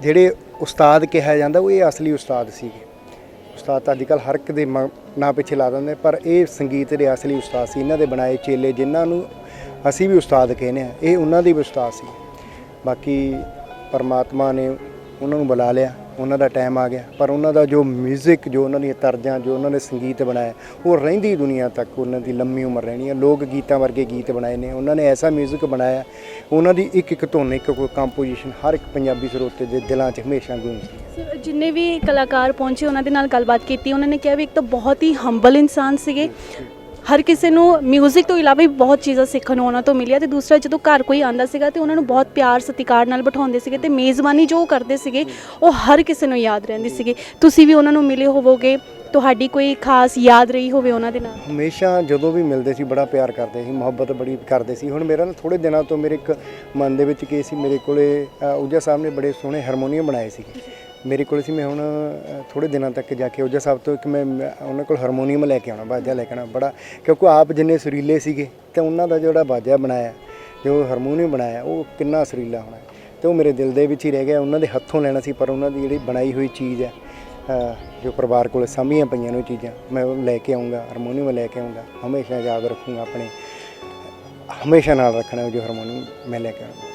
ਜਿਹੜੇ ਉਸਤਾਦ ਕਿਹਾ ਜਾਂਦਾ, ਉਹ ਇਹ ਅਸਲੀ ਉਸਤਾਦ ਸੀਗੇ। ਉਸਤਾਦ ਤਾਂ ਅੱਜਕੱਲ ਹਰ ਇੱਕ ਦੇ ਮ- ਨਾਂ ਪਿੱਛੇ ਲਾ ਦਿੰਦੇ ਪਰ ਇਹ ਸੰਗੀਤ ਦੇ ਅਸਲੀ ਉਸਤਾਦ ਸੀ, ਇਹਨਾਂ ਦੇ ਬਣਾਏ ਚੇਲੇ ਜਿਨ੍ਹਾਂ ਨੂੰ ਅਸੀਂ ਵੀ ਉਸਤਾਦ ਕਹਿੰਦੇ ਆ ਇਹ ਉਹਨਾਂ ਦੇ ਵੀ ਉਸਤਾਦ ਸੀ। ਬਾਕੀ ਪਰਮਾਤਮਾ ਨੇ ਉਹਨਾਂ ਨੂੰ ਬੁਲਾ ਲਿਆ। ਉਹਨਾਂ ਦਾ ਟਾਈਮ ਆ ਗਿਆ ਪਰ ਉਹਨਾਂ ਦਾ ਜੋ 뮤직 ਜੋ ਉਹਨਾਂ ਦੀਆਂ ਤਰਜ਼ਾਂ ਜੋ ਉਹਨਾਂ ਨੇ ਸੰਗੀਤ ਬਣਾਇਆ ਉਹ ਰਹਿੰਦੀ ਦੁਨੀਆ ਤੱਕ ਉਹਨਾਂ ਦੀ ਲੰਮੀ ਉਮਰ ਰਹਿਣੀ ਹੈ ਲੋਕ ਗੀਤਾਂ ਵਰਗੇ ਗੀਤ ਬਣਾਏ ਨੇ ਉਹਨਾਂ ਨੇ ਐਸਾ 뮤직 ਬਣਾਇਆ ਉਹਨਾਂ ਦੀ ਇੱਕ ਇੱਕ ਧੁਨ ਇੱਕ ਕੋਈ ਕੰਪੋਜੀਸ਼ਨ ਹਰ ਇੱਕ ਪੰਜਾਬੀ ਸਰੋਤੇ ਦੇ ਦਿਲਾਂ 'ਚ ਹਮੇਸ਼ਾ ਗੂੰਜਦੀ ਹੈ ਸਰ, ਜਿੰਨੇ ਵੀ ਕਲਾਕਾਰ ਪਹੁੰਚੇ ਉਹਨਾਂ ਦੇ ਨਾਲ ਗੱਲਬਾਤ ਕੀਤੀ ਉਹਨਾਂ ਨੇ ਕਿਹਾ ਵੀ ਇੱਕ ਤਾਂ ਬਹੁਤ ਹੀ ਹੰਬਲ ਇਨਸਾਨ ਸੀਗੇ ਹਰ ਕਿਸੇ ਨੂੰ 뮤직 ਤੋਂ ਇਲਾਵਾ ਵੀ ਬਹੁਤ ਚੀਜ਼ਾਂ ਸਿੱਖਣ ਨੂੰ ਉਹਨਾਂ ਤੋਂ ਮਿਲਿਆ ਤੇ ਦੂਸਰਾ ਜਦੋਂ ਘਰ ਕੋਈ ਆਂਦਾ ਸੀਗਾ ਤੇ ਉਹਨਾਂ ਨੂੰ ਬਹੁਤ ਪਿਆਰ ਸਤਿਕਾਰ ਨਾਲ ਬਿਠਾਉਂਦੇ ਸੀਗੇ ਤੇ ਮੇਜ਼ਬਾਨੀ ਜੋ ਕਰਦੇ ਸੀਗੇ ਉਹ ਹਰ ਕਿਸੇ ਨੂੰ ਯਾਦ ਰਹਿੰਦੀ ਸੀਗੀ। ਤੁਸੀਂ ਵੀ ਉਹਨਾਂ ਨੂੰ ਮਿਲੇ ਹੋਵੋਗੇ? ਤੁਹਾਡੀ ਕੋਈ ਖਾਸ ਯਾਦ ਰਹੀ ਹੋਵੇ ਉਹਨਾਂ ਦੇ ਨਾਲ? ਹਮੇਸ਼ਾ ਜਦੋਂ ਵੀ ਮਿਲਦੇ ਸੀ ਬੜਾ ਪਿਆਰ ਕਰਦੇ ਸੀ ਮੁਹੱਬਤ ਬੜੀ ਕਰਦੇ ਸੀ। ਹੁਣ ਮੇਰਾ ਨਾ ਥੋੜੇ ਦਿਨਾਂ ਤੋਂ ਮੇਰੇ ਇੱਕ ਮਨ ਦੇ ਵਿੱਚ ਕੀ ਸੀ ਮੇਰੇ ਕੋਲੇ ਅ, ਊਜਾ ਸਾਹਿਬ ਨੇ ਬੜੇ ਸੋਹਣੇ ਹਾਰਮੋਨੀਅਮ ਬਣਾਏ ਸੀ ਮੇਰੇ ਕੋਲ ਸੀ, ਮੈਂ ਹੁਣ ਥੋੜੇ ਦਿਨਾਂ ਤੱਕ ਜਾ ਕੇ ਊਜਾ ਸਾਹਿਬ ਤੋਂ ਇੱਕ ਮੈਂ ਮੈਂ ਉਹਨਾਂ ਕੋਲ ਹਾਰਮੋਨੀਅਮ ਲੈ ਕੇ ਆਉਣਾ, ਬਾਜਾ ਲੈ ਕੇ ਆਉਣਾ, ਬੜਾ, ਕਿਉਂਕਿ ਆਪ ਜਿੰਨੇ ਸੁਰੀਲੇ ਸੀਗੇ, ਤੇ ਉਹਨਾਂ ਦਾ ਜਿਹੜਾ ਬਾਜਾ ਬਣਾਇਆ, ਜੋ ਹਾਰਮੋਨੀਅਮ ਬਣਾਇਆ, ਉਹ ਕਿੰਨਾ ਸੁਰੀਲਾ ਹੋਣਾ। ਤੇ ਉਹ ਮੇਰੇ ਦਿਲ ਦੇ ਵਿੱਚ ਹੀ ਰਹਿ ਗਿਆ, ਉਹਨਾਂ ਦੇ ਹੱਥੋਂ ਲੈਣਾ ਸੀ, ਪਰ ਉਹਨਾਂ ਦੀ ਜਿਹੜੀ ਬਣਾਈ ਹੋਈ ਚੀਜ਼ ਹੈ ਜੋ ਪਰਿਵਾਰ ਕੋਲ ਸਾਂਭੀਆਂ ਪਈਆਂ ਨੇ ਉਹ ਚੀਜ਼ਾਂ, ਮੈਂ ਉਹ ਲੈ ਕੇ ਆਉਂਗਾ ਹਾਰਮੋਨੀਅਮ ਲੈ ਕੇ ਆਉਂਗਾ ਹਮੇਸ਼ਾ ਯਾਦ ਰੱਖੂੰਗਾ ਆਪਣੇ, ਹਮੇਸ਼ਾ ਨਾਲ ਰੱਖਣਾ ਉਹ ਜੋ ਹਾਰਮੋਨੀਅਮ ਮੈਂ ਲੈ ਕੇ ਆਉਂਗਾ